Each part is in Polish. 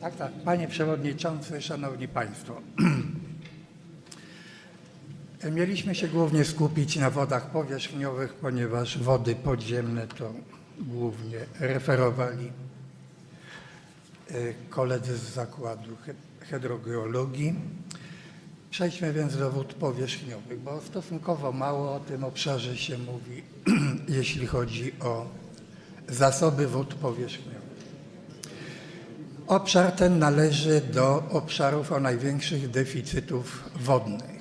Tak, tak. Panie Przewodniczący, Szanowni Państwo. Mieliśmy się głównie skupić na wodach powierzchniowych, ponieważ wody podziemne to głównie referowali e, koledzy z Zakładu Hy- Hydrogeologii. Przejdźmy więc do wód powierzchniowych, bo stosunkowo mało o tym obszarze się mówi, jeśli chodzi o zasoby wód powierzchniowych. Obszar ten należy do obszarów o największych deficytów wodnych.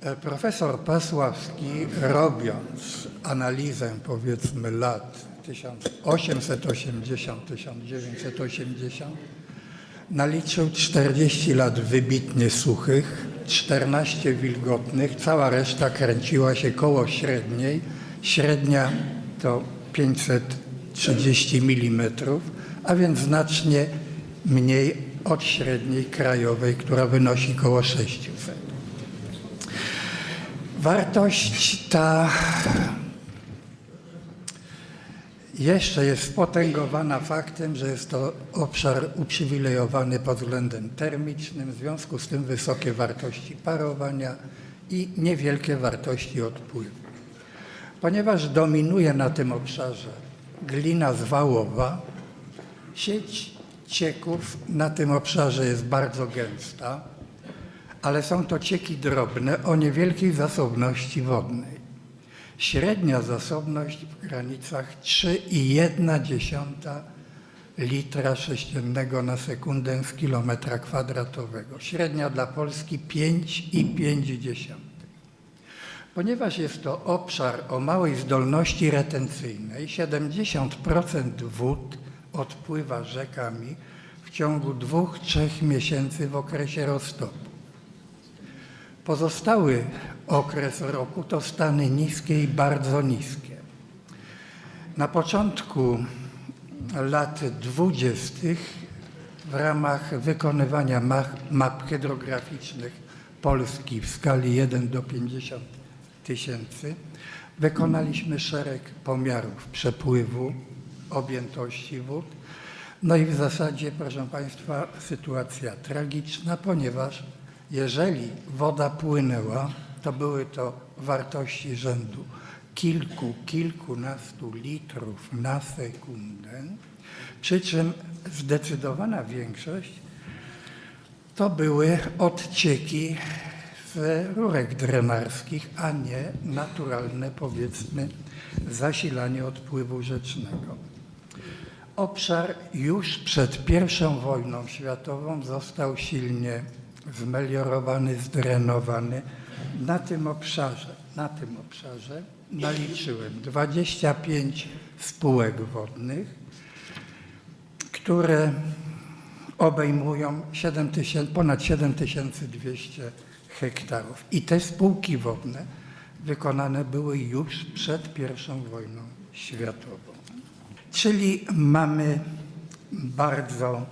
E, Profesor Pasławski, robiąc analizę powiedzmy lat 1880-1980, naliczył 40 lat wybitnie suchych, 14 wilgotnych, cała reszta kręciła się koło średniej. Średnia to 530 mm, a więc znacznie mniej od średniej krajowej, która wynosi koło 600. Wartość ta jeszcze jest spotęgowana faktem, że jest to obszar uprzywilejowany pod względem termicznym, w związku z tym wysokie wartości parowania i niewielkie wartości odpływu. Ponieważ dominuje na tym obszarze glina zwałowa, sieć cieków na tym obszarze jest bardzo gęsta, ale są to cieki drobne o niewielkiej zasobności wodnej. Średnia zasobność w granicach 3,1 litra sześciennego na sekundę z kilometra kwadratowego. Średnia dla Polski 5,5. Ponieważ jest to obszar o małej zdolności retencyjnej, 70% wód odpływa rzekami w ciągu dwóch, trzech miesięcy w okresie roztopu. Pozostały okres roku to stany niskie i bardzo niskie. Na początku lat dwudziestych w ramach wykonywania map hydrograficznych Polski w skali 1 do 50 tysięcy wykonaliśmy szereg pomiarów przepływu, objętości wód. No i w zasadzie, proszę Państwa, sytuacja tragiczna, ponieważ jeżeli woda płynęła, to były to wartości rzędu kilku, kilkunastu litrów na sekundę, przy czym zdecydowana większość to były odcieki z rurek drenarskich, a nie naturalne, powiedzmy, zasilanie odpływu rzecznego. Obszar już przed I wojną światową został silnie zmeliorowany, zdrenowany. Na tym obszarze, na tym obszarze naliczyłem 25 spółek wodnych, które obejmują 7 tysięcy, ponad 7200 hektarów. I te spółki wodne wykonane były już przed I wojną światową. Czyli mamy bardzo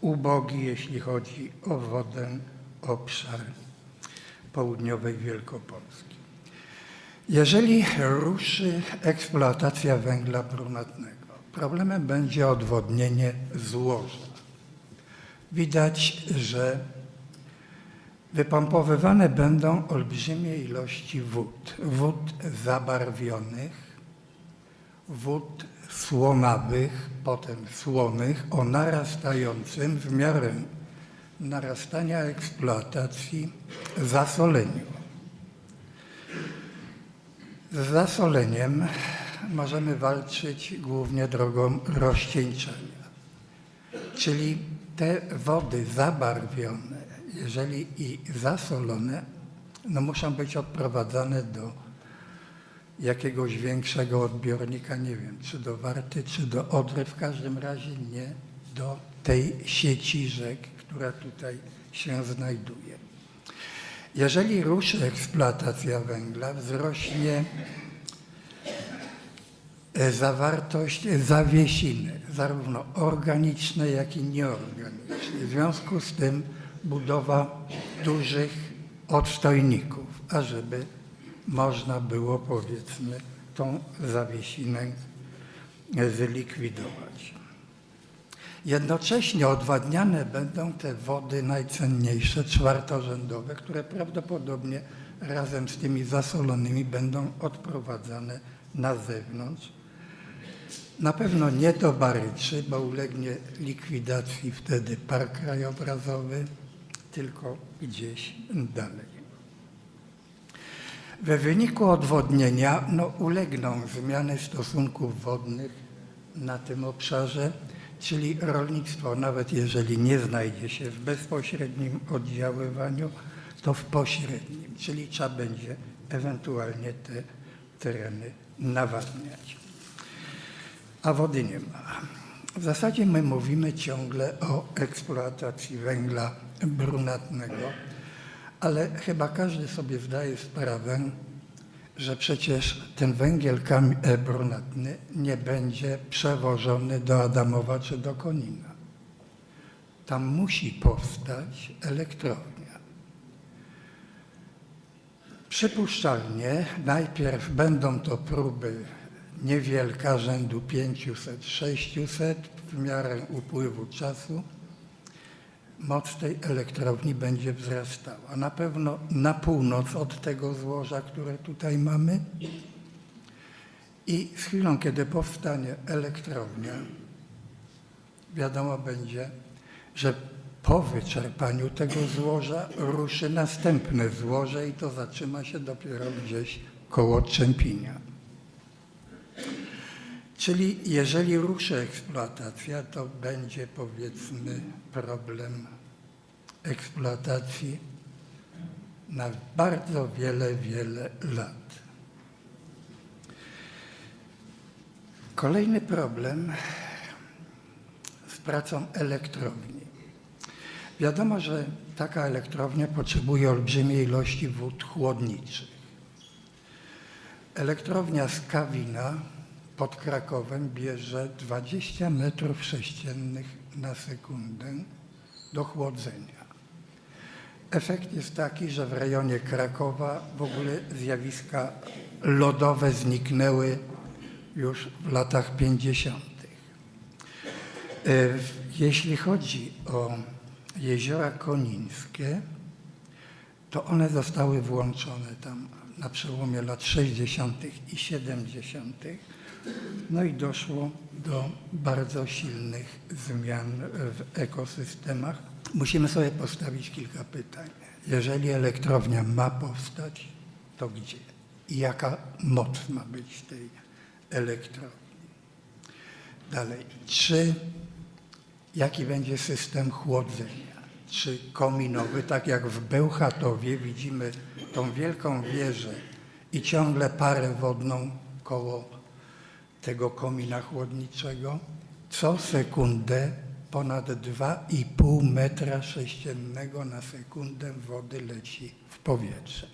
ubogi, jeśli chodzi o wodę, obszar południowej Wielkopolski. Jeżeli ruszy eksploatacja węgla brunatnego, problemem będzie odwodnienie złoża. Widać, że wypompowywane będą olbrzymie ilości wód, wód zabarwionych, wód słonawych, potem słonych o narastającym w miarę narastania eksploatacji zasoleniu. Z zasoleniem możemy walczyć głównie drogą rozcieńczenia. Czyli te wody zabarwione, jeżeli i zasolone, no muszą być odprowadzane do jakiegoś większego odbiornika, nie wiem, czy do Warty, czy do Odry, w każdym razie nie do tej sieci rzek, która tutaj się znajduje. Jeżeli ruszy eksploatacja węgla, wzrośnie e, zawartość zawiesiny, zarówno organicznej, jak i nieorganicznej. W związku z tym budowa dużych odstojników, ażeby można było, powiedzmy, tą zawiesinę zlikwidować. Jednocześnie odwadniane będą te wody najcenniejsze, czwartorzędowe, które prawdopodobnie razem z tymi zasolonymi będą odprowadzane na zewnątrz. Na pewno nie do Baryczy, bo ulegnie likwidacji wtedy park krajobrazowy, tylko gdzieś dalej. We wyniku odwodnienia no, ulegną zmiany stosunków wodnych na tym obszarze, czyli rolnictwo, nawet jeżeli nie znajdzie się w bezpośrednim oddziaływaniu, to w pośrednim, czyli trzeba będzie ewentualnie te tereny nawadniać. A wody nie ma. W zasadzie my mówimy ciągle o eksploatacji węgla brunatnego, ale chyba każdy sobie zdaje sprawę, że przecież ten węgiel e, brunatny nie będzie przewożony do Adamowa czy do Konina. Tam musi powstać elektrownia. Przypuszczalnie najpierw będą to próby niewielka, rzędu 500-600 w miarę upływu czasu moc tej elektrowni będzie wzrastała. Na pewno na północ od tego złoża, które tutaj mamy. I z chwilą, kiedy powstanie elektrownia, wiadomo będzie, że po wyczerpaniu tego złoża ruszy następne złoże i to zatrzyma się dopiero gdzieś koło Czempinia. Czyli jeżeli ruszy eksploatacja, to będzie powiedzmy problem eksploatacji na bardzo wiele, wiele lat. Kolejny problem z pracą elektrowni. Wiadomo, że taka elektrownia potrzebuje olbrzymiej ilości wód chłodniczych. Elektrownia z Kawina pod Krakowem bierze 20 metrów sześciennych na sekundę do chłodzenia. Efekt jest taki, że w rejonie Krakowa w ogóle zjawiska lodowe zniknęły już w latach 50. E, Jeśli chodzi o jeziora konińskie, to one zostały włączone tam na przełomie lat 60. i 70. No i doszło do bardzo silnych zmian w ekosystemach. Musimy sobie postawić kilka pytań. Jeżeli elektrownia ma powstać, to gdzie? I jaka moc ma być tej elektrowni? Dalej, czy jaki będzie system chłodzenia? Czy kominowy, tak jak w Bełchatowie widzimy tą wielką wieżę i ciągle parę wodną koło tego komina chłodniczego, co sekundę ponad 2,5 metra sześciennego na sekundę wody leci w powietrze.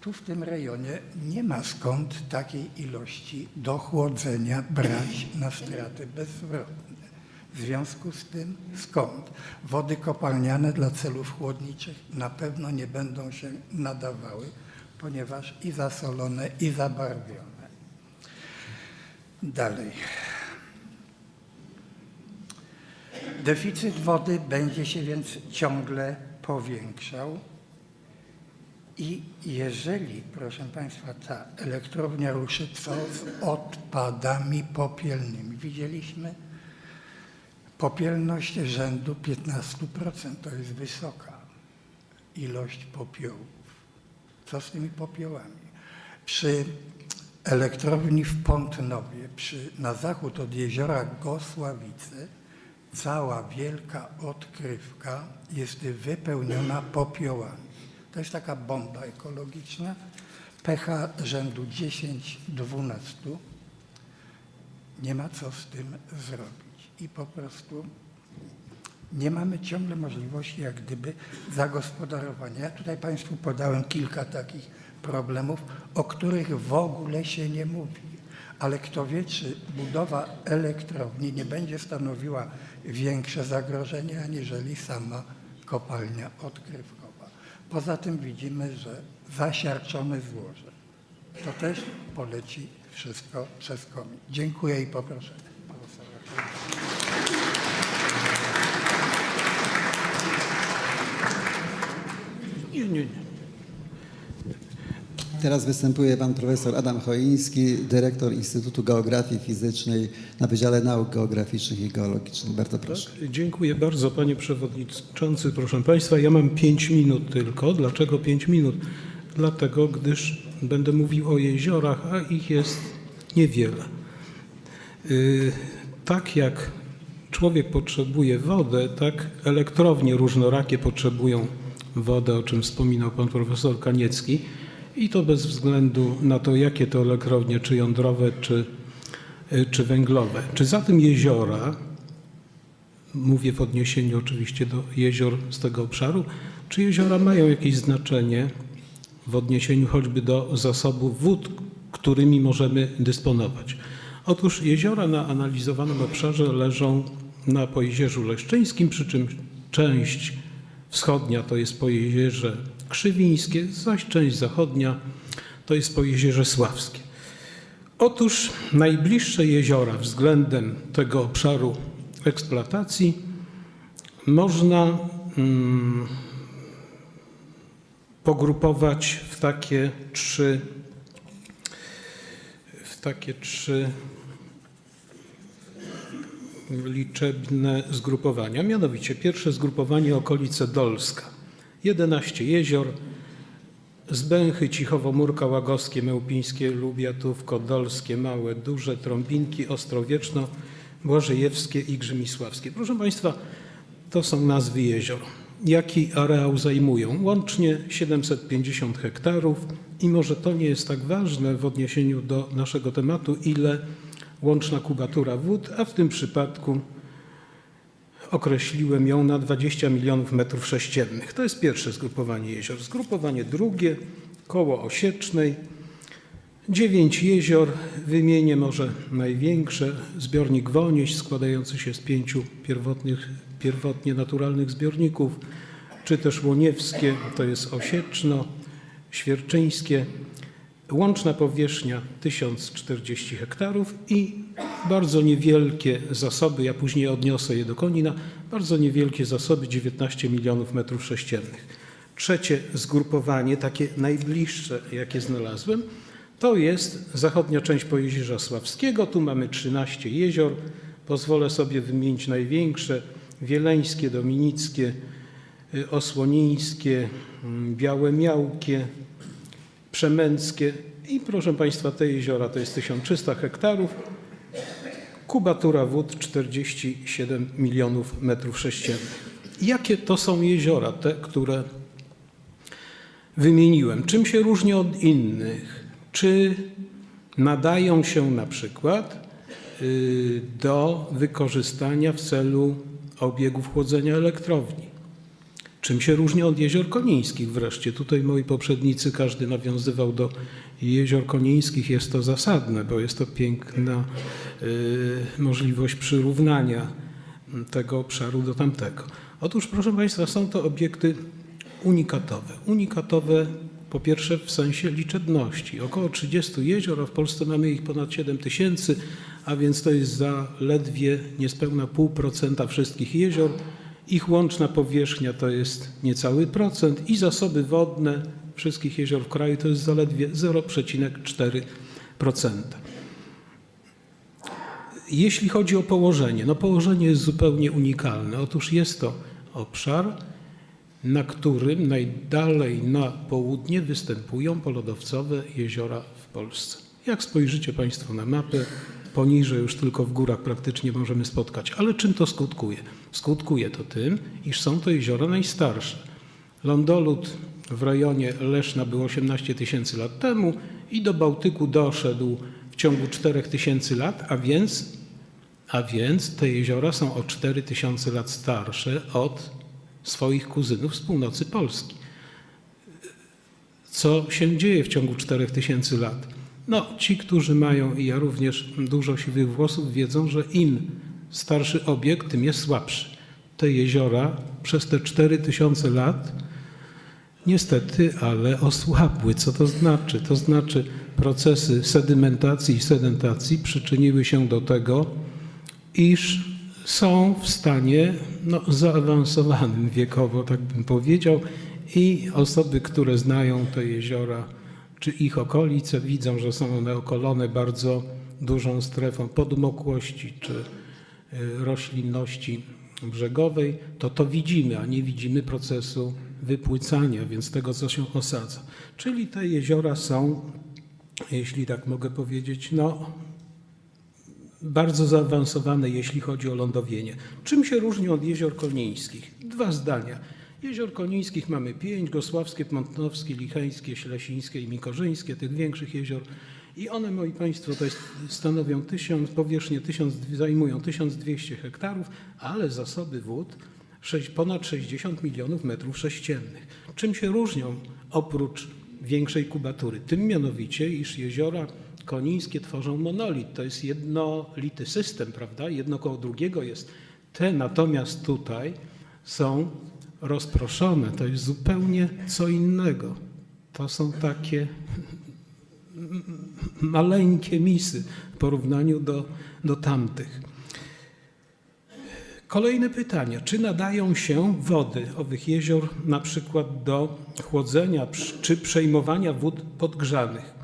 Tu w tym rejonie nie ma skąd takiej ilości do chłodzenia brać na straty bezzwrotne. W związku z tym skąd? Wody kopalniane dla celów chłodniczych na pewno nie będą się nadawały, ponieważ i zasolone, i zabarwione. Dalej. Deficyt wody będzie się więc ciągle powiększał. I jeżeli, proszę Państwa, ta elektrownia ruszy, co z odpadami popielnymi? Widzieliśmy popielność rzędu 15%. To jest wysoka ilość popiołów. Co z tymi popiołami? Przy elektrowni w Pątnowie, przy, na zachód od jeziora Gosławice, cała wielka odkrywka jest wypełniona popiołami. To jest taka bomba ekologiczna, pH rzędu 10-12. Nie ma co z tym zrobić. I po prostu nie mamy ciągle możliwości jak gdyby zagospodarowania. Ja tutaj Państwu podałem kilka takich problemów, o których w ogóle się nie mówi. Ale kto wie, czy budowa elektrowni nie będzie stanowiła większe zagrożenie, aniżeli sama kopalnia odkrywkowa. Poza tym widzimy, że zasiarczone złoże to też poleci wszystko przez komin. Dziękuję i poproszę. Nie, nie, nie teraz występuje pan profesor Adam Choiński, dyrektor Instytutu Geografii Fizycznej na Wydziale Nauk Geograficznych i Geologicznych. Bardzo proszę. Tak, dziękuję bardzo panie przewodniczący. Proszę państwa, ja mam 5 minut tylko. Dlaczego 5 minut? Dlatego, gdyż będę mówił o jeziorach, a ich jest niewiele. Yy, Tak jak człowiek potrzebuje wodę, tak elektrownie różnorakie potrzebują wodę, o czym wspominał pan profesor Kaniecki. I to bez względu na to, jakie to elektrownie, czy jądrowe, czy, y, czy węglowe. Czy zatem jeziora, mówię w odniesieniu oczywiście do jezior z tego obszaru, czy jeziora mają jakieś znaczenie w odniesieniu choćby do zasobów wód, którymi możemy dysponować. Otóż jeziora na analizowanym obszarze leżą na Pojezierzu Leszczyńskim, przy czym część wschodnia to jest Pojezierze Krzywińskie, zaś część zachodnia to jest Pojezierze Sławskie. Otóż najbliższe jeziora względem tego obszaru eksploatacji można mm, pogrupować w takie trzy w takie trzy liczebne zgrupowania. Mianowicie pierwsze zgrupowanie okolice Dolska. 11 jezior, Zbęchy, Cichowo, Murka, Łagowskie, Mełpińskie, Lubiatówko, Dolskie, Małe, Duże, Trąbinki, Ostrowieczno, Błażejewskie i Grzymisławskie. Proszę Państwa, to są nazwy jezior. Jaki areał zajmują? Łącznie 750 hektarów i może to nie jest tak ważne w odniesieniu do naszego tematu, ile łączna kubatura wód, a w tym przypadku określiłem ją na 20 milionów metrów sześciennych. To jest pierwsze zgrupowanie jezior. Zgrupowanie drugie, koło Osiecznej, dziewięć jezior, wymienię może największe. Zbiornik Wonieś składający się z pięciu pierwotnych, pierwotnie naturalnych zbiorników, czy też Łoniewskie, to jest Osieczno, Świerczyńskie, Łączna powierzchnia 1040 hektarów i bardzo niewielkie zasoby, ja później odniosę je do Konina, bardzo niewielkie zasoby 19 milionów metrów sześciennych. Trzecie zgrupowanie, takie najbliższe, jakie znalazłem, to jest zachodnia część Pojezierza Sławskiego. Tu mamy 13 jezior. Pozwolę sobie wymienić największe: Wieleńskie, Dominickie, y, Osłonińskie, mm, Białe Miałkie, Przemęckie i proszę Państwa, te jeziora to jest 1300 hektarów. Kubatura wód 47 milionów metrów sześciennych. Jakie to są jeziora, te, które wymieniłem? Czym się różni od innych? Czy nadają się na przykład y, do wykorzystania w celu obiegów chłodzenia elektrowni? Czym się różni od jezior konińskich wreszcie? Tutaj moi poprzednicy, każdy nawiązywał do jezior konińskich. Jest to zasadne, bo jest to piękna y, możliwość przyrównania tego obszaru do tamtego. Otóż, proszę Państwa, są to obiekty unikatowe. Unikatowe po pierwsze w sensie liczebności. Około 30 jezior, a w Polsce mamy ich ponad 7 tysięcy, a więc to jest zaledwie niespełna 0,5% wszystkich jezior. Ich łączna powierzchnia to jest niecały procent i zasoby wodne wszystkich jezior w kraju to jest zaledwie 0,4%. Jeśli chodzi o położenie, no położenie jest zupełnie unikalne. Otóż jest to obszar, na którym najdalej na południe występują polodowcowe jeziora w Polsce. Jak spojrzycie Państwo na mapę, poniżej już tylko w górach praktycznie możemy spotkać. Ale czym to skutkuje? Skutkuje to tym, iż są to jeziora najstarsze. Lądolud w rejonie Leszna był 18 tysięcy lat temu i do Bałtyku doszedł w ciągu 4 tysięcy lat, a więc, a więc te jeziora są o 4 tysiące lat starsze od swoich kuzynów z północy Polski. Co się dzieje w ciągu 4000 lat? No, ci, którzy mają, i ja również, dużo siwych włosów, wiedzą, że im starszy obiekt, tym jest słabszy. Te jeziora przez te 4000 lat niestety, ale osłabły. Co to znaczy? To znaczy procesy sedymentacji i sedentacji przyczyniły się do tego, iż są w stanie no, zaawansowanym wiekowo, tak bym powiedział, i osoby, które znają te jeziora, czy ich okolice, widzą, że są one okolone bardzo dużą strefą podmokłości czy roślinności brzegowej, to to widzimy, a nie widzimy procesu wypłycania, więc tego, co się osadza. Czyli te jeziora są, jeśli tak mogę powiedzieć, no, bardzo zaawansowane, jeśli chodzi o lądowienie. Czym się różnią od jezior konińskich? Dwa zdania. Jezior konińskich mamy pięć, Gosławskie, Pątnowskie, Licheńskie, Ślesińskie i Mikorzyńskie, tych większych jezior. I one, moi Państwo, to jest, stanowią tysiąc, powierzchnię tysiąc, zajmują 1200 hektarów, ale zasoby wód ponad 60 milionów metrów sześciennych. Czym się różnią oprócz większej kubatury? Tym mianowicie, iż jeziora konińskie tworzą monolit. To jest jednolity system, prawda? Jedno koło drugiego jest. Te natomiast tutaj są rozproszone. To jest zupełnie co innego. To są takie maleńkie misy w porównaniu do, do tamtych. Kolejne pytanie. Czy nadają się wody owych jezior na przykład do chłodzenia czy przejmowania wód podgrzanych?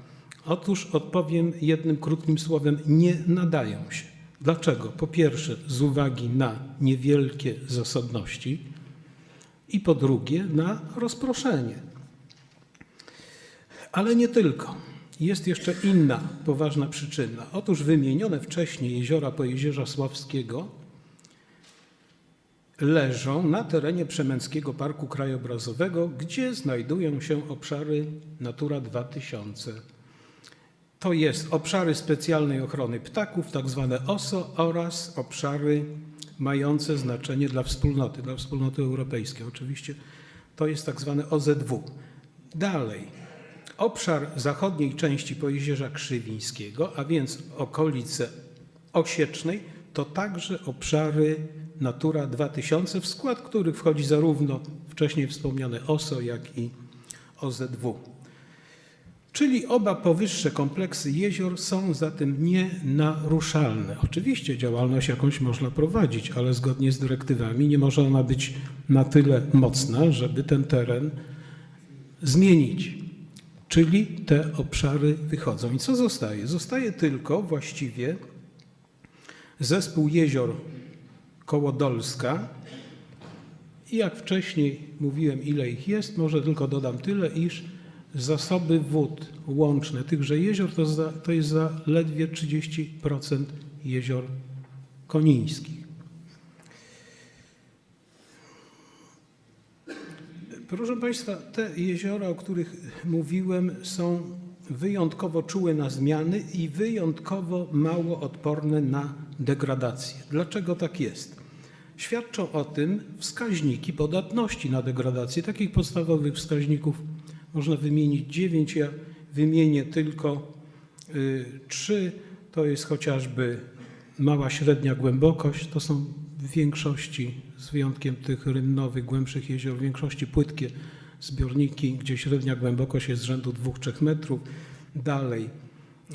Otóż odpowiem jednym krótkim słowem, nie nadają się. Dlaczego? Po pierwsze, z uwagi na niewielkie zasobności i po drugie, na rozproszenie. Ale nie tylko. Jest jeszcze inna poważna przyczyna. Otóż wymienione wcześniej jeziora Pojezierza Sławskiego leżą na terenie Przemęckiego Parku Krajobrazowego, gdzie znajdują się obszary Natura 2000. To jest obszary specjalnej ochrony ptaków, tak zwane OSO oraz obszary mające znaczenie dla wspólnoty, dla wspólnoty europejskiej. Oczywiście to jest tak zwane OZW. Dalej, obszar zachodniej części Pojezierza Krzywińskiego, a więc okolice Osiecznej, to także obszary Natura 2000, w skład których wchodzi zarówno wcześniej wspomniane OSO, jak i OZW. Czyli oba powyższe kompleksy jezior są zatem nienaruszalne. Oczywiście działalność jakąś można prowadzić, ale zgodnie z dyrektywami nie może ona być na tyle mocna, żeby ten teren zmienić. Czyli te obszary wychodzą. I co zostaje? Zostaje tylko właściwie zespół jezior Kołodolska. I jak wcześniej mówiłem, ile ich jest, może tylko dodam tyle, iż zasoby wód łączne tychże jezior to, za, to jest zaledwie 30% jezior konińskich. Proszę Państwa, te jeziora, o których mówiłem, są wyjątkowo czułe na zmiany i wyjątkowo mało odporne na degradację. Dlaczego tak jest? Świadczą o tym wskaźniki podatności na degradację. Takich podstawowych wskaźników można wymienić dziewięć. Ja wymienię tylko y, trzy. To jest chociażby mała, średnia głębokość. To są w większości, z wyjątkiem tych rynnowych, głębszych jezior, w większości płytkie zbiorniki, gdzie średnia głębokość jest z rzędu 2-3 metrów. Dalej,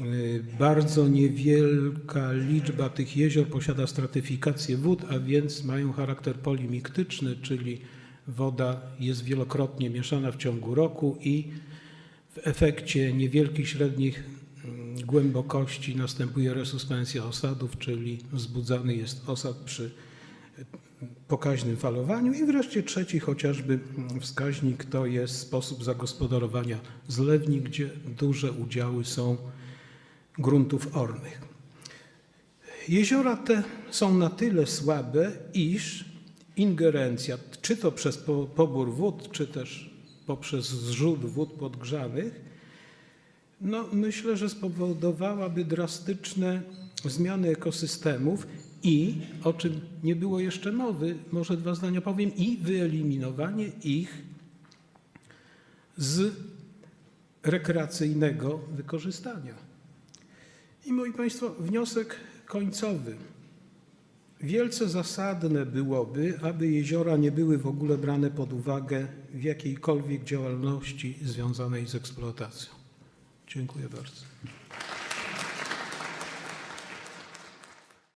y, bardzo niewielka liczba tych jezior posiada stratyfikację wód, a więc mają charakter polimiktyczny, czyli woda jest wielokrotnie mieszana w ciągu roku i w efekcie niewielkich, średnich mm, głębokości następuje resuspensja osadów, czyli wzbudzany jest osad przy pokaźnym falowaniu. I wreszcie trzeci chociażby wskaźnik to jest sposób zagospodarowania zlewni, gdzie duże udziały są gruntów ornych. Jeziora te są na tyle słabe, iż ingerencja, czy to przez po- pobór wód, czy też poprzez zrzut wód podgrzanych, no, myślę, że spowodowałaby drastyczne zmiany ekosystemów i, o czym nie było jeszcze mowy, może dwa zdania powiem, i wyeliminowanie ich z rekreacyjnego wykorzystania. I moi Państwo, wniosek końcowy. Wielce zasadne byłoby, aby jeziora nie były w ogóle brane pod uwagę w jakiejkolwiek działalności związanej z eksploatacją. Dziękuję bardzo.